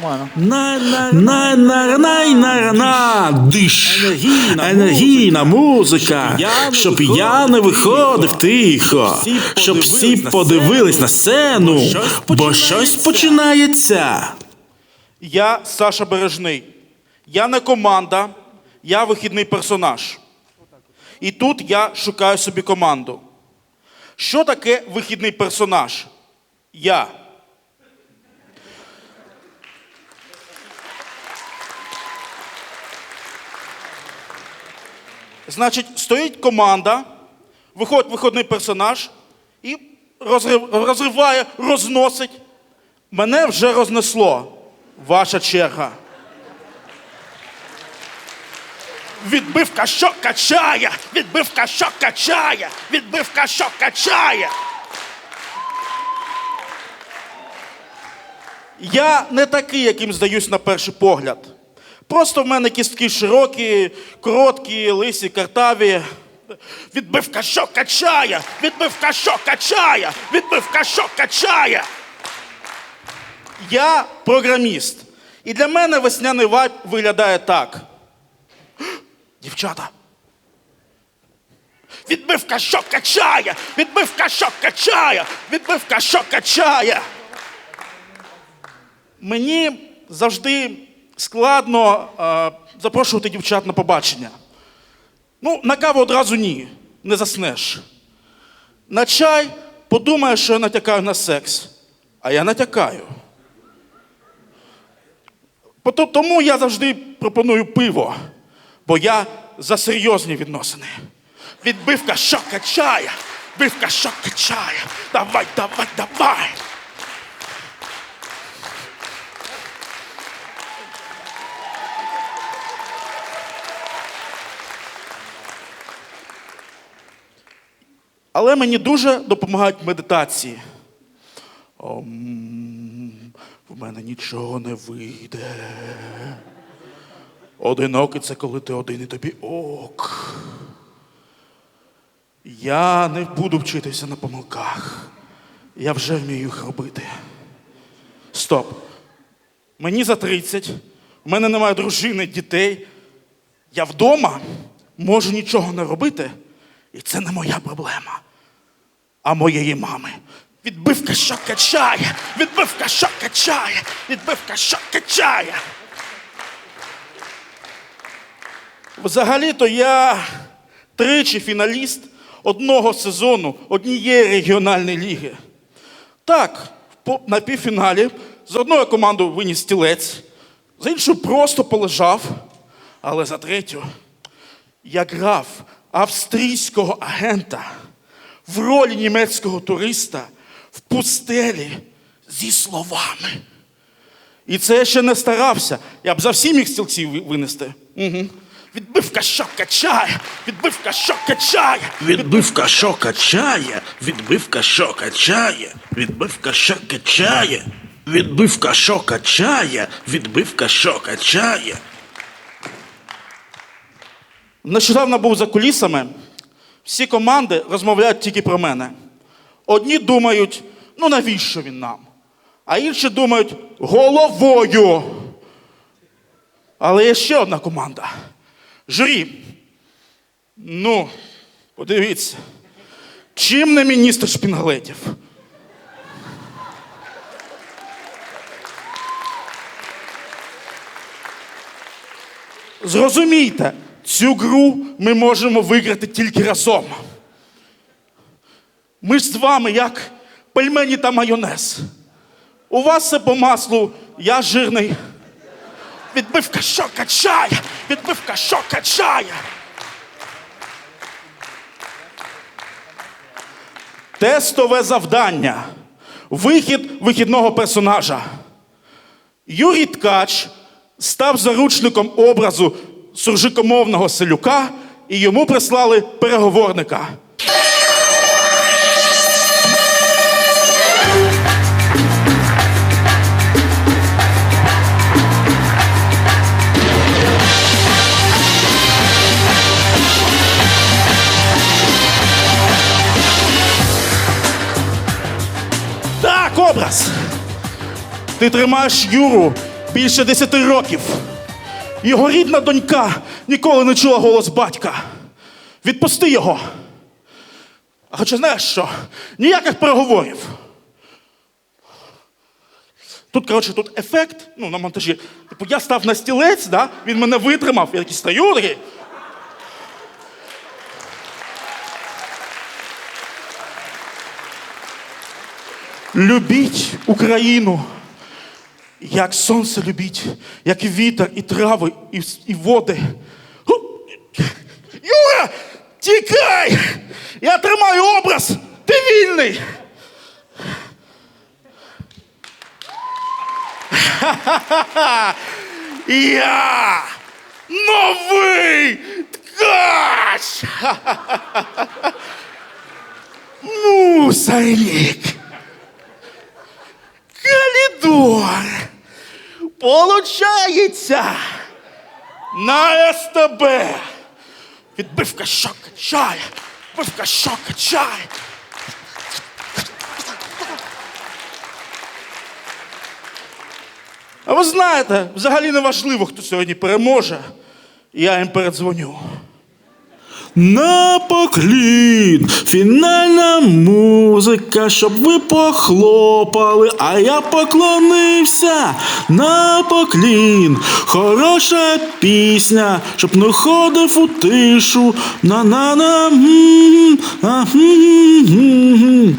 Нормально. На на на на на на на диш. Енергійна музика, щоб я не виходив тихо, щоб всі подивились на сцену, бо щось починається. Я Саша Бережний. Я не команда, я вихідний персонаж. І тут я шукаю собі команду. Що таке вихідний персонаж? Я. Значить, стоїть команда, виходить виходний персонаж і розриває, розносить. Мене вже рознесло. Ваша черга. Відбивка що качає! Відбивка що качає! Відбивка що качає! Я не такий, яким здаюсь на перший погляд. Просто в мене кістки широкі, короткі, лисі, картаві. Відбивка що качає! Відбивка що качає! Відбивка що качає! Я програміст. І для мене весняний вайб виглядає так. Дівчата. Відбивка що качає! Відбивка що качає! Відбивка що качає! Мені завжди складно е, запрошувати дівчат на побачення. Ну, на каву одразу ні, не заснеш. На чай подумаєш, що я натякаю на секс, а я натякаю. Тому я завжди пропоную пиво, бо я за серйозні відносини. Відбивка що качає, бивка що качає. Давай, давай, давай. Але мені дуже допомагають медитації. Ом, в мене нічого не вийде. Одинокий це коли ти один і тобі ок. Я не буду вчитися на помилках. Я вже вмію їх робити. Стоп. Мені за 30, в мене немає дружини, дітей. Я вдома можу нічого не робити, і це не моя проблема, а моєї мами. Відбивка що качає, відбивка що качає, відбивка що качає. Взагалі-то я тричі фіналіст одного сезону однієї регіональної ліги. Так, на півфіналі з одної команди виніс стілець, з іншою просто полежав, але за третю я грав австрійського агента в ролі німецького туриста в пустелі зі словами. І це я ще не старався. Я б за всі міг стілців ви- винести. Угу. Відбивка що качає, відбивка що качає. Відбивка що качає, відбивка що качає, відбивка що качає, відбивка що качає, відбивка що качає. Нещодавно був за кулісами. Всі команди розмовляють тільки про мене. Одні думають, ну навіщо він нам? А інші думають головою. Але є ще одна команда. Журі. Ну, подивіться. Чим не міністр шпінгалетів? Зрозумійте, цю гру ми можемо виграти тільки разом. Ми ж з вами як пельмені та майонез. У вас все по маслу, я жирний. Відбивка що качає, відбивка що качає. Тестове завдання. Вихід вихідного персонажа. Юрій Ткач став заручником образу суржикомовного селюка і йому прислали переговорника. Так, образ. Ти тримаєш Юру більше десяти років. Його рідна донька ніколи не чула голос батька. Відпусти його. А хоча знаєш що? Ніяких переговорів. Тут, коротше, тут ефект, ну, на монтажі. Типу, я став на стілець, да? він мене витримав, я такий стою, такий. Любіть Україну, як сонце любіть, як і вітер, і трави, і, і води. Юра, тікай! Я тримаю образ! Ти вільний! Я новий ткач! Мусорник! Получається! На СТБ! Відбивка що качає! Відбивка що качає! А ви знаєте, взагалі не важливо, хто сьогодні переможе. Я їм передзвоню. На поклін, фінальна музика, щоб ви похлопали, а я поклонився на поклін. Хороша пісня, щоб не ходив у тишу. На-на-на. м, а, м, м, м.